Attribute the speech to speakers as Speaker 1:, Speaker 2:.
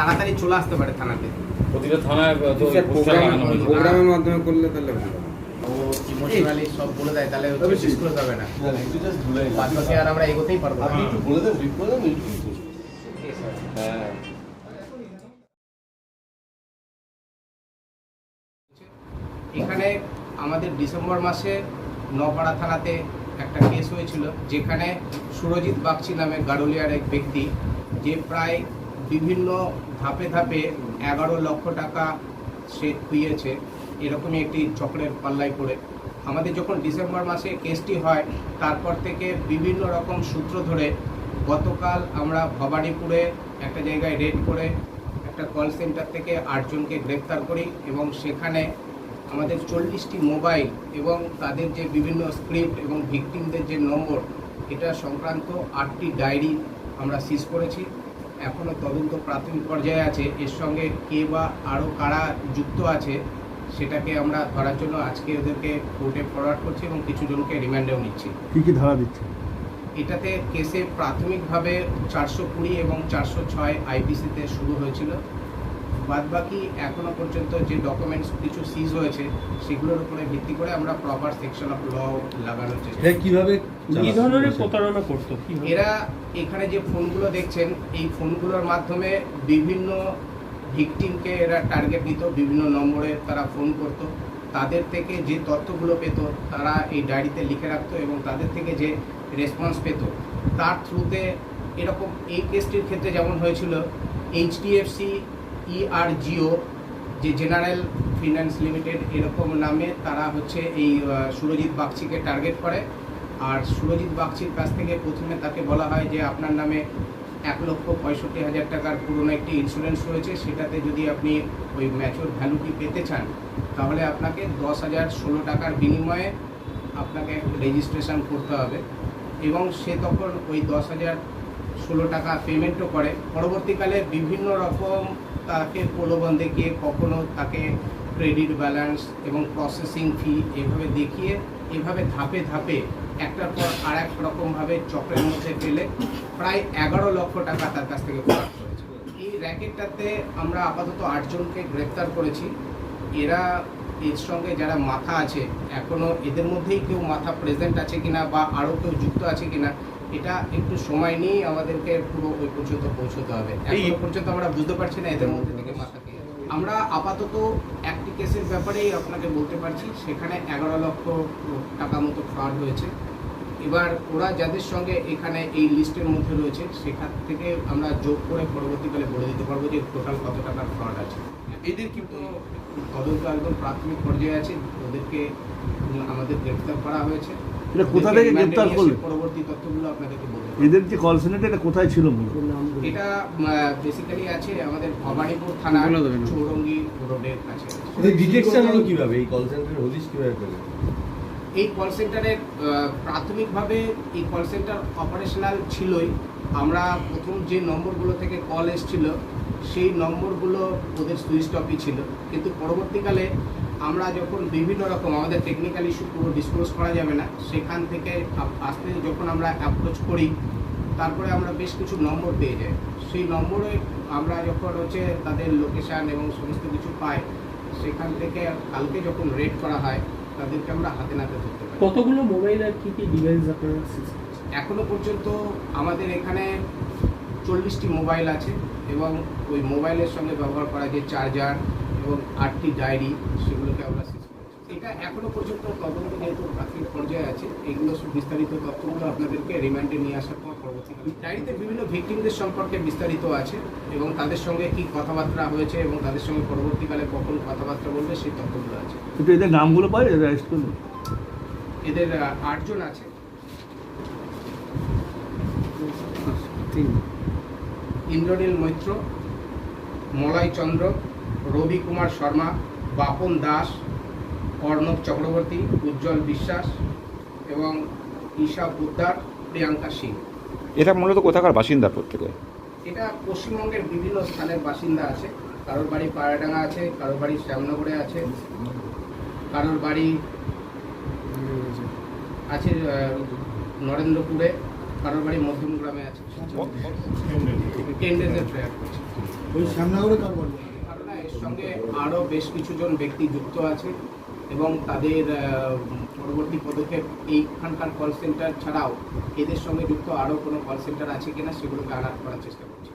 Speaker 1: তাড়াতাড়ি চলে আসতে পারে থানাতে।
Speaker 2: প্রতিটা থানায়
Speaker 3: প্রোগ্রামের মাধ্যমে করলে তাহলে
Speaker 1: ও ইমোশনালি সব বলে দেয় তাহলে হচ্ছে ডিসক্লোজ হবে না। বাদ আর আমরা এগোতেই পারব না। এখানে আমাদের ডিসেম্বর মাসে নপাড়া থানাতে একটা কেস হয়েছিল যেখানে সুরজিৎ বাগচি নামে গাড়লিয়ার এক ব্যক্তি যে প্রায় বিভিন্ন ধাপে ধাপে এগারো লক্ষ টাকা সে খুইয়েছে, এরকমই একটি চক্রের পাল্লায় পড়ে। আমাদের যখন ডিসেম্বর মাসে কেসটি হয়, তারপর থেকে বিভিন্ন রকম সূত্র ধরে গতকাল আমরা ভবানীপুরে একটা জায়গায় রেড করে একটা কল সেন্টার থেকে আটজনকে গ্রেপ্তার করি এবং সেখানে আমাদের চল্লিশটি মোবাইল এবং তাদের যে বিভিন্ন স্ক্রিপ্ট এবং ভিকটিমদের যে নম্বর এটা সংক্রান্ত আটটি ডায়েরি আমরা সিজ করেছি। এখনও তদন্ত প্রাথমিক পর্যায়ে আছে। এর সঙ্গে কে বা আরও কারা যুক্ত আছে সেটাকে আমরা ধরার জন্য আজকে ওদেরকে কোর্টে ফরওয়ার্ড করছি এবং কিছু জনকে রিমান্ডেও নিচ্ছি।
Speaker 4: কি কি ধারা দিচ্ছে?
Speaker 1: এটাতে কেসে প্রাথমিকভাবে চারশো কুড়ি এবং চারশো ছয় আইপিসিতে শুরু হয়েছিল। বাদবাকি এখনও পর্যন্ত যে ডকুমেন্টস কিছু সিজ হয়েছে সেগুলোর উপরে ভিত্তি করে আমরা প্রপার সেকশন অফ ল লাগানোর চেষ্টা
Speaker 4: এটা কীভাবে
Speaker 5: কি ধরনের প্রতারণা করতো? কি
Speaker 1: এরা এখানে যে ফোনগুলো দেখছেন এই ফোনগুলোর মাধ্যমে বিভিন্ন ভিকটিমকে এরা টার্গেট দিত বিভিন্ন নম্বরে তারা ফোন করত। তাদের থেকে যে তথ্যগুলো পেত তারা এই ডায়েরিতে লিখে রাখতো এবং তাদের থেকে যে রেসপন্স পেত তার থ্রুতে এরকম এই কেসটির ক্ষেত্রে যেমন হয়েছিল এইচডিএফসি ইআরজিও E যে জেনারেল ফিনান্স লিমিটেড এরকম নামে তারা হচ্ছে এই সুরজিৎ বাগচিকে টার্গেট করে। আর সুরজিৎ বাগচির কাছ থেকে প্রথমে তাকে বলা হয় যে আপনার নামে এক লক্ষ পঁয়ষট্টি হাজার টাকার পুরনো একটি ইন্স্যুরেন্স রয়েছে, সেটাতে যদি আপনি ওই ম্যাচুর ভ্যালুটি পেতে চান, তাহলে আপনাকে দশ হাজার ষোলো টাকার বিনিময়ে আপনাকে রেজিস্ট্রেশন করতে হবে। এবং সে তখন ওই দশ হাজার ষোলো টাকা পেমেন্টও করে। পরবর্তীকালে বিভিন্ন রকম তাকে প্রলোভন দেখিয়ে কখনো তাকে ক্রেডিট ব্যালেন্স এবং প্রসেসিং ফি এভাবে দেখিয়ে এভাবে ধাপে ধাপে একটার পর আর এক রকমভাবে চক্রের মধ্যে ফেলে প্রায় এগারো লক্ষ টাকা তার কাছ থেকে করার করেছে এই র্যাকেটটাতে আমরা আপাতত আটজনকে গ্রেপ্তার করেছি। এরা এর সঙ্গে যারা মাথা আছে, এখনও এদের মধ্যেই কেউ মাথা প্রেজেন্ট আছে কিনা বা আরও কেউ যুক্ত আছে কিনা এটা একটু সময় নিয়েই আমাদেরকে পুরো ওই পর্যন্ত পৌঁছতে হবে। এই পর্যন্ত আমরা বুঝতে পারছি না এদের মধ্যে থেকে মাথা কে আছে। আমরা আপাতত একটি কেসের ব্যাপারেই আপনাকে বলতে পারছি সেখানে এগারো লক্ষ টাকা মতো ফ্রড হয়েছে। এবার ওরা যাদের সঙ্গে এখানে এই লিস্টের মধ্যে রয়েছে সেখান থেকে আমরা যোগ করে পরবর্তীকালে বলে দিতে পারব যে টোটাল কত টাকার ফ্রড আছে। এদের কিন্তু তদন্ত একদম প্রাথমিক পর্যায়ে আছে ওদেরকে আমাদের গ্রেপ্তার করা হয়েছে।
Speaker 4: এটা কোথা থেকে গ্রেপ্তার
Speaker 1: পরবর্তী তথ্যগুলো আপনাদেরকে
Speaker 4: এদের যে কল সেন্টার এটা কোথায় ছিল মূলত?
Speaker 1: এটা বেসিক্যালি আছে আমাদের ভবানীপুর থানা চৌরঙ্গি রোডের কাছে। আছে।
Speaker 3: ডিটেকশন হলো কীভাবে? এই কল সেন্টারের হদিশ কীভাবে পেলে?
Speaker 1: এই কল সেন্টারের আহ, প্রাথমিকভাবে এই কল সেন্টার অপারেশনাল ছিলই। আমরা প্রথম যে নম্বরগুলো থেকে কল এসেছিল সেই নম্বরগুলো ওদের সুইচ অফই ছিল। কিন্তু পরবর্তীকালে আমরা যখন বিভিন্ন রকম আমাদের টেকনিক্যাল ইস্যু পুরো ডিসক্লোজ করা যাবে না সেখান থেকে আস্তে যখন আমরা অ্যাপ্রোচ করি তারপরে আমরা বেশ কিছু নম্বর পেয়ে যাই সেই নম্বরে আমরা যখন হচ্ছে তাদের লোকেশান এবং সমস্ত কিছু পাই সেখান থেকে কালকে যখন রেড করা হয় তাদেরকে আমরা হাতে নাতে ধরতে পারি
Speaker 5: কতগুলো মোবাইল আর কি কি ডিভাইস আপনারা seize করেছেন?
Speaker 1: এখনও পর্যন্ত আমাদের এখানে চল্লিশটি মোবাইল আছে এবং ওই মোবাইলের সঙ্গে ব্যবহার করা যে চার্জার এবং আটটি ডায়েরি সেগুলোকে আমরা শেষ করেছি। এটা এখনও পর্যন্ত তদন্ত যেহেতু প্রাথমিক পর্যায়ে আছে এগুলো সব বিস্তারিত তথ্যগুলো আপনাদেরকে রিমান্ডে নিয়ে আসার পর পরবর্তীকালে। ডায়েরিতে বিভিন্ন ভিকটিমদের সম্পর্কে বিস্তারিত আছে এবং তাদের সঙ্গে কি কথাবার্তা হয়েছে এবং তাদের সঙ্গে পরবর্তীকালে কখন কথাবার্তা বলবে সেই তথ্যগুলো আছে।
Speaker 4: কিন্তু এদের নামগুলো পাই
Speaker 1: এদের আটজন আছে। ইন্দ্রনীল মৈত্র মলয় চন্দ্র রবি কুমার শর্মা বাপন দাস অর্ণব চক্রবর্তী উজ্জ্বল বিশ্বাস এবং ঈশা পোদ্দার প্রিয়াঙ্কা সিং।
Speaker 6: এটা মূলত কোথাকার বাসিন্দা প্রত্যেকে?
Speaker 1: এটা পশ্চিমবঙ্গের বিভিন্ন স্থানের বাসিন্দা আছে। কারোর বাড়ি পায়রাডাঙ্গা আছে কারোর বাড়ি শ্যামনগরে আছে কারোর বাড়ি আছে নরেন্দ্রপুরে কারোর বাড়ি মধ্যমগ্রামে আছে। টেন ডেজের করছে।
Speaker 7: ওই শ্যামনগরে কার
Speaker 1: ঘটনা এর সঙ্গে আরও বেশ কিছুজন ব্যক্তি যুক্ত আছে এবং তাদের পরবর্তী পদক্ষেপ এইখানকার কল সেন্টার ছাড়াও এদের সঙ্গে যুক্ত আরও কোনো কল সেন্টার আছে কিনা সেগুলোকে আঘাত করার চেষ্টা করছি।